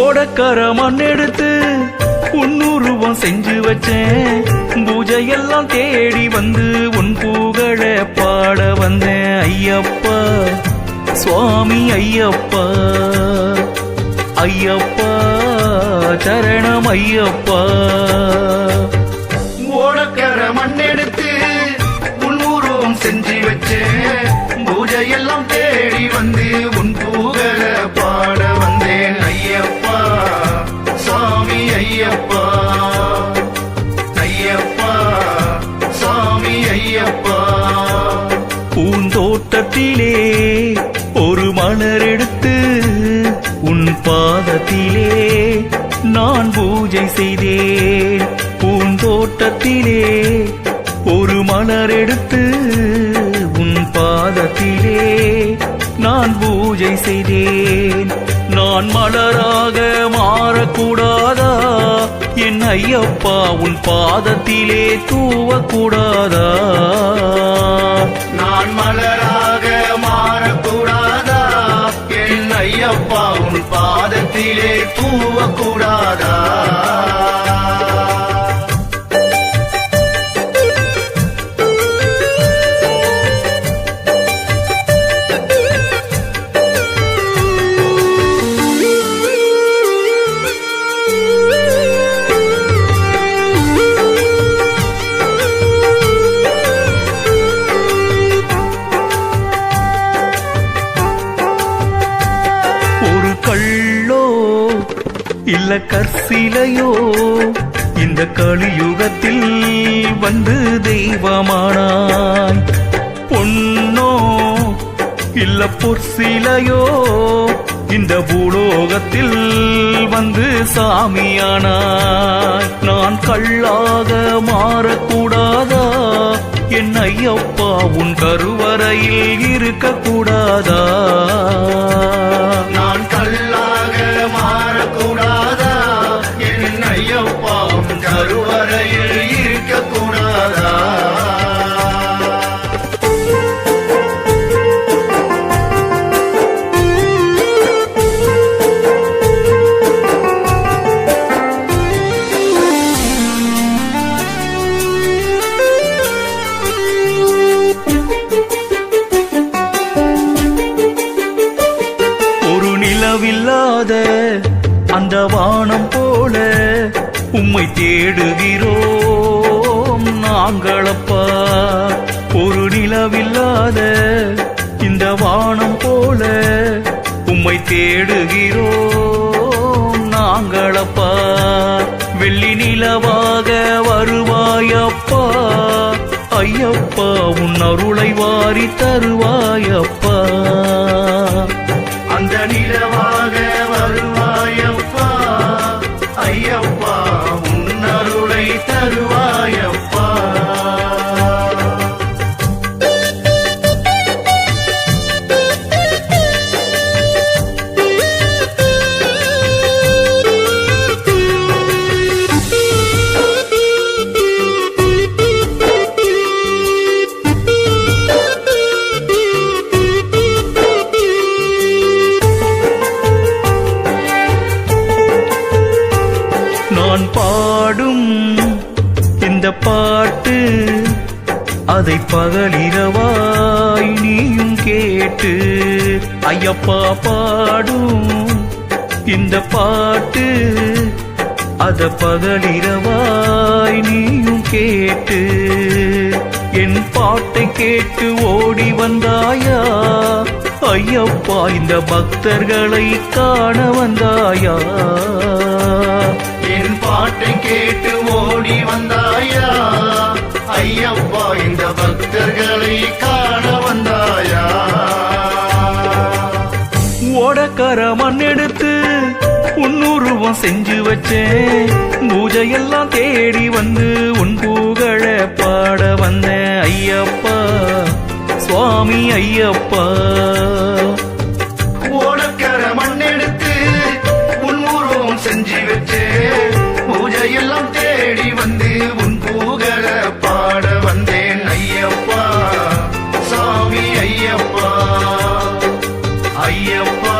ஓடக்கர மண் எடுத்து உன்னுருவம் செஞ்சு வச்சேன். பூஜையெல்லாம் தேடி வந்து உன் புகழ பாட வந்தேன். ஐயப்பா சுவாமி ஐயப்பா ஐயப்பா சரணம் ஐயப்பா. பூந்தோட்டத்திலே ஒரு மலர் எடுத்து உன் பாதத்திலே நான் பூஜை செய்தேன். பூந்தோட்டத்திலே ஒரு மலர் எடுத்து உன் பாதத்திலே நான் பூஜை செய்தேன். நான் மலராக மாறக்கூடாதா? என் ஐயப்பா உன் பாதத்திலே தூவக்கூடாதா? நான் மலரா ஐயப்பா உன் பாதத்திலே பூவக்கூடாதா? இல்ல கற்சிலையோ இந்த கலியுகத்தில் வந்து தெய்வமானாய். பொன்னோ இல்ல பொற்சிலையோ இந்த பூலோகத்தில் வந்து சாமியானாய். நான் கள்ளாக மாறக்கூடாதா? என் ஐயப்பா உன் கருவறையில் இருக்கக்கூடாதா? கருவறையில் இருக்கக்கூடாதா? ஒரு நிலவில்லாத அந்த வானம் உம்மை தேடுகிறோம். நாங்களப்பா ஒரு நிலவில்லாத இந்த வானம் போல உம்மை தேடுகிறோம். நாங்களப்பா வெள்ளி நிலவாக வருவாயப்பா. ஐயப்பா உன் அருளை வாரி தருவாயப்பா. அந்த நிலவாக இந்த பாட்டு அதை பகலிரவாய் நீயும் கேட்டு ஐயப்பா பாடும் இந்த பாட்டு அத பகலிரவாய் நீயும் கேட்டு என் பாட்டை கேட்டு ஓடி வந்தாயா? ஐயப்பா இந்த பக்தர்களை காண வந்தாயா? என் பாட்டை கேட்டு ஓடி வந்தாயா? ஐயப்பா இந்த பக்தர்களை காண வந்தாயா? ஓடக்கர மண் எடுத்து உன்னுருவம் செஞ்சு வச்சேன். பூஜையெல்லாம் தேடி வந்து உன் புகழ பாட வந்தேன். ஐயப்பா சுவாமி ஐயப்பா. ஓடக்கர மண்ணெடுத்து உன் உருவம் செஞ்சு வச்சு பூஜையெல்லாம் தேடி வந்து உன்